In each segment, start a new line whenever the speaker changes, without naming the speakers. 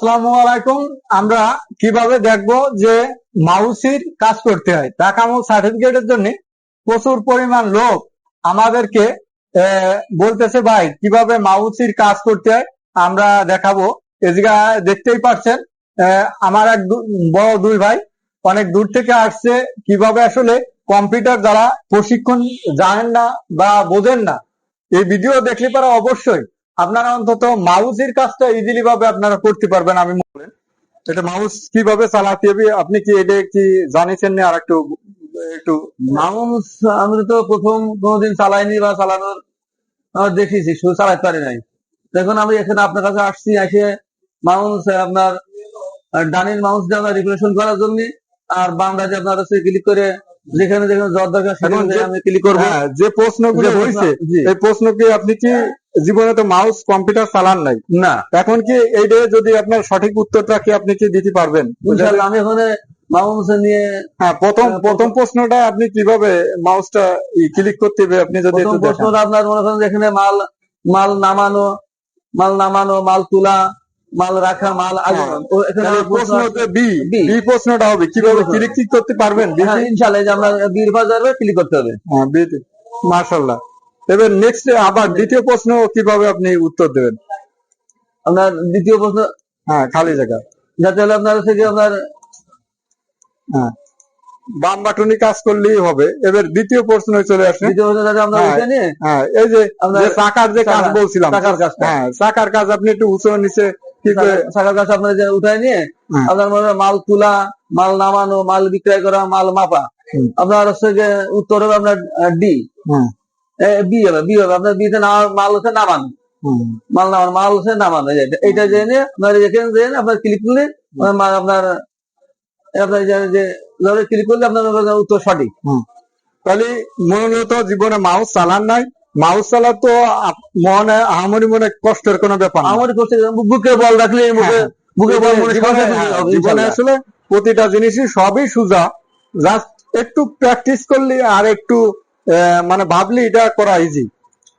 আসসালামু আলাইকুম। আমরা কীভাবে দেখব যে মাউসির কাজ করতে হয়? টাকামো সার্টিফিকেটের জন্য প্রচুর পরিমাণ লোক আমাদেরকে বলতেছে ভাই কীভাবে মাউসির কাজ করতে হয়? আমরা দেখাবো। এদিকে দেখতেই পাচ্ছেন আহ, আমার এক বড় দুই ভাই অনেক দূর থেকে আসছে। কীভাবে আসলে কম্পিউটার দ্বারা প্রশিক্ষণ জানেন না বা বোঝেন না? এই ভিডিও দেখলে পরে অবশ্যই আপনারা অন্তত মাউসের কাজটা ইজিলি ভাবে আপনারা করতে পারবেন আমি মনে এটা মাউস কীভাবে চালাতে হবে আপনি কি এটা কি জানিছেন না? আর একটু একটু
মাউস আমি তো প্রথম কোনোদিন চালাইনি বা চালানোর দেখেছি শুধু চালাতে পারি নাই। দেখুন আমি এখানে আপনার কাছে আসছি এসে মাউস আপনার ডানের মাউস দিয়ে আপনার রিপ্লেশন করার জন্য আর বামটা যে আপনার হচ্ছে ক্লিক করে যেখানে যেখানে জ্বর দরকার সেখানে আমি ক্লিক করব।
হ্যাঁ, যে প্রশ্নগুলো
প্রশ্ন-
হয়েছে। এই প্রশ্ন কি আপনি কি জীবনে তো মাউস কম্পিউটার চালান নাই।
না।
এখন কি এইটা যদি আপনার সঠিক উত্তরটা কি আপনি কি দিতে পারবেন?
আমি ওখানে মাউস নিয়ে
হ্যাঁ প্রথম
হ্যাঁ,
প্রথম প্রশ্নটা আপনি কীভাবে মাউসটা ক্লিক করতে হবে আপনি যদি।
প্রশ্নটা আপনার মনে করেন মাল মাল নামানো মাল নামানো মাল তোলা মাল রাখা মাল এখানে প্রশ্ন
বি বি প্রশ্নটা হবে। কীভাবে ক্লিক করতে পারবেন?
হ্যাঁ, ইনশাল্লাহ আমরা বীর বাজারে ক্লিক করতে হবে।
হ্যাঁ বি মাশাল্লাহ এবার নেক্সট আবার দ্বিতীয় প্রশ্ন কীভাবে আপনি উত্তর দেবেন?
আপনার দ্বিতীয় প্রশ্ন?
হ্যাঁ খালি জায়গা।
যাতে হলে আপনার হচ্ছে কি আপনার
হ্যাঁ বাম বাটনে কাজ করলেই হবে। এবার দ্বিতীয় প্রশ্ন চলে আসে। হ্যাঁ। হ্যাঁ এই যে চাকার যে কাজ বলছিলাম
চাকার কাজটা।
হ্যাঁ চাকার কাজ আপনি একটু উঁচু নিচে কি করে
শাখার আপনার যে উঠায় নিয়ে। আপনার মনে মাল তোলা মাল নামানো মাল বিক্রয় করা মাল মাপা। আপনার হচ্ছে যে উত্তর হবে আপনার ডি
হুম,
বি হবে বি হবে আপনার নামার মাল হচ্ছে নামানো মাল মাল হচ্ছে নামানো এইটা জেনে আপনার এখানে জেনে আপনার ক্লিক করলে আপনার আপনার যে- ধরে ক্লিক করলে আপনার উত্তর সঠিক।
তাহলে মূলত জীবনে মাউস চালান নাই মাউস চালা তো মনে আহামরি মনে কষ্টের কোনো ব্যাপার না।
আমার করতে বুকে বল রাখলে মুখে
হ্যাঁ।
বুকে বল মনে
জীবনে হ্যাঁ। আসলে প্রতিটা জিনিসই সবই সুজা জাস্ট একটু প্র্যাকটিস করলে আর একটু মানে ভাবলে এটা করা ইজি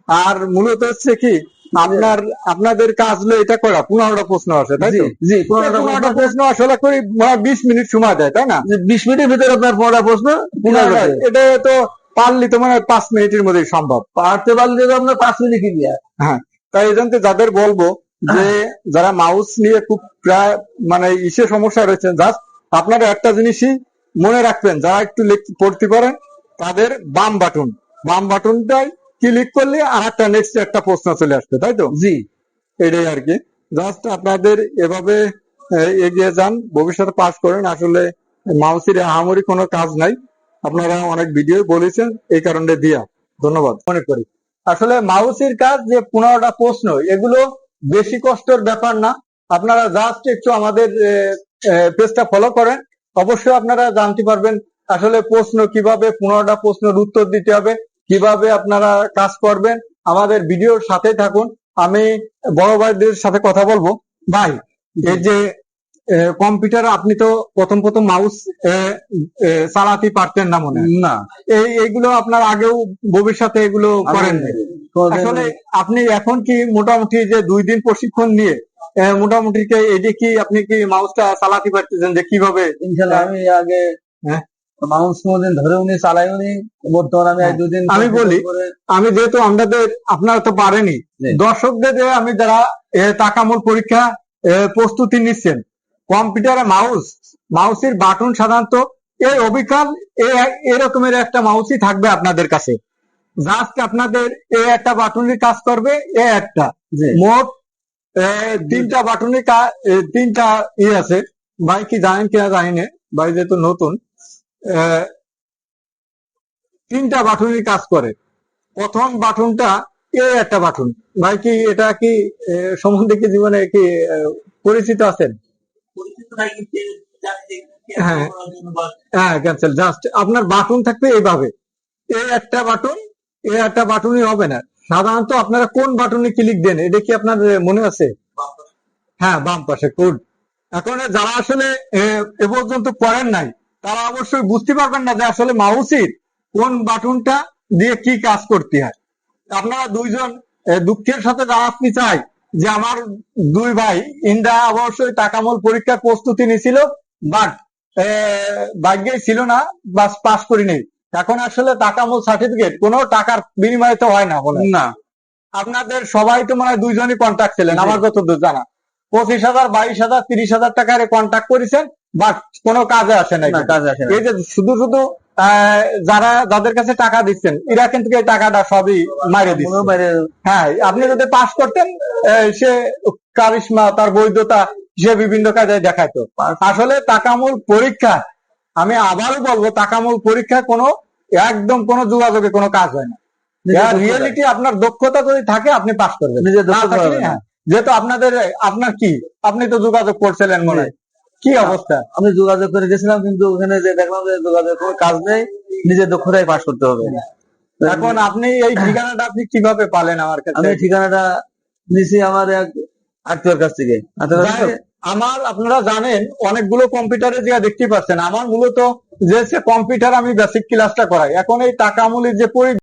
আর মূলত হচ্ছে কি আপনার আপনাদের কাজ হলো এটা করা পনেরোটা প্রশ্ন আছে তাই
জি পনেরোটা প্রশ্ন
আসলে করি বিশ মিনিট সময় দেয় তাই না?
বিশ মিনিটের ভিতরে আপনার পনেরোটা প্রশ্ন
এটা তো পারলি তো মানে পাঁচ মিনিটের মধ্যে সম্ভব।
পারতে পারলে তো আপনার পাঁচ মিনিট কি দিয়ে
হ্যাঁ তাই এই জন্য যাদের বলব যে যারা মাউস নিয়ে খুব প্রায় মানে ইসে সমস্যা রয়েছে জাস্ট আপনারা একটা জিনিসই মনে রাখবেন যারা একটু পড়তে পারেন তাদের বাম বাটন। বাম বাটনটাই ক্লিক করলে আর একটা নেক্সট একটা প্রশ্ন চলে আসবে তাই তো?
জি।
এটাই আর কি। জাস্ট আপনাদের এভাবে এগিয়ে যান ভবিষ্যতে পাস করেন। আসলে মাউসের আহামরি কোনো কাজ নাই। আপনারা অনেক ভিডিও বলেছেন এই কারণে দিয়া। ধন্যবাদ। মনে করি। আসলে মাউসির কাজ যে পনেরোটা প্রশ্ন এগুলো বেশি কষ্টের ব্যাপার না। আপনারা জাস্ট একটু আমাদের পেজটা ফলো করেন। অবশ্যই আপনারা জানতে পারবেন আসলে প্রশ্ন কীভাবে পনেরোটা প্রশ্নের উত্তর দিতে হবে কীভাবে আপনারা কাজ করবেন আমাদের ভিডিওর সাথে থাকুন। আমি বড় ভাইদের সাথে কথা বলব। ভাই এই যে কম্পিউটার আপনি তো প্রথম প্রথম মাউস চালাতে পারতেন না মনে
না।
এই এইগুলো আপনার আগেও ভবিষ্যতে এগুলো করেন আসলে আপনি এখন কি মোটামুটি যে দুই দিন প্রশিক্ষণ নিয়ে মোটামুটি এই যে কি আপনি কি মাউসটা চালাতে পারতেছেন যে কীভাবে?
ইনশাল্লাহ আমি আগে মাউন্স কোনদিন ধরে উনি চালাই উনি বর্তমানে আমি এক দুদিন
আমি বলি, আমি যেহেতু আমাদের আপনারা তো পারেনি দর্শকদের যে আমি যারা এ, টাকামূল পরীক্ষা প্রস্তুতি নিচ্ছেন কম্পিউটারে মাউস মাউসের বাটন সাধারণত এই অবিকাল এরকমের একটা মাউসই থাকবে আপনাদের কাছে। জাস্ট আপনাদের এ একটা বাটনের কাজ করবে এ একটা। মোট তিনটা বাটনে কা- এ, তিনটা ই আছে ভাই কি জানেন কিনা জানি না ভাই যেহেতু নতুন তিনটা বাটনই কাজ করে। প্রথম বাটনটা এ একটা বাটন। ভাই কি এটা কি সম্বন্ধে কি জীবনে কি পরিচিত আছেন? হ্যাঁ। হ্যাঁ ক্যান্সেল জাস্ট আপনার বাটন থাকবে এইভাবে। এ একটা বাটন এ একটা বাটনই হবে না। সাধারণত আপনারা কোন বাটনে ক্লিক দেন এটা কি আপনার মনে আছে? হ্যাঁ বাম পাশে। কোড এখন যারা আসলে এ, এ পর্যন্ত করেন নাই তারা অবশ্যই বুঝতে পারবেন না যে আসলে মাউসের কোন বাটনটা দিয়ে কি কাজ করতে হয়। আপনারা দুইজন দুঃখের সাথে জানাতে চাই যে আমার দুই ভাই ইন্দ্রা অবশ্যই টাকামূল পরীক্ষার প্রস্তুতি নিছিল বাট ভাগ্যে ছিল না বাস পাস করি নেই এখন আসলে টাকামূল সার্টিফিকেট কোনো টাকার বিনিময়ে তো হয় না বলে।
না।
আপনাদের সবাই তো মানে দুইজনই কন্ট্যাক্ট ছিলেন। আমার যতদূর জানা। পঁচিশ হাজার বাইশ হাজার তিরিশ হাজার টাকার কন্ট্যাক্ট করেছেন বাট কোনো কাজে আসে
না কাজে আসে
এই যে শুধু শুধু আহ, যারা যাদের কাছে টাকা দিচ্ছেন এরা কিন্তু এই টাকাটা সবই মাইরে দিচ্ছে। হ্যাঁ আপনি যদি পাস করতেন সে কারিশমা তার বৈধতা সে বিভিন্ন কাজে দেখাতো আসলে টাকামূল পরীক্ষা আমি আবারও বলব টাকামূল পরীক্ষা কোনো একদম কোনো যোগাযোগে কোনো কাজ হয় না। রিয়েলিটি আপনার দক্ষতা যদি থাকে আপনি পাস করবেন। হ্যাঁ। যেহেতু আপনাদের আপনার কি? আপনি তো যোগাযোগ করছিলেন মনে হয়। কি অবস্থা?
আমি যোগাযোগ করে গেছিলাম কিন্তু ওখানে যে দেখলাম যে যোগাযোগ কোনো কাজ নেই নিজের দক্ষতায় পাশ করতে হবে।
এখন আপনি এই ঠিকানাটা আপনি কীভাবে পালেন আমার কাছে?
আমি ঠিকানাটা নিছি আমার এক আত্মীয়র কাছ থেকে।
আমার আপনারা জানেন অনেকগুলো কম্পিউটারে যা দেখতে পাচ্ছেন আমার মূলত যে কম্পিউটার আমি বেসিক ক্লাসটা করাই। এখন এই টাকা আমলের যে পরি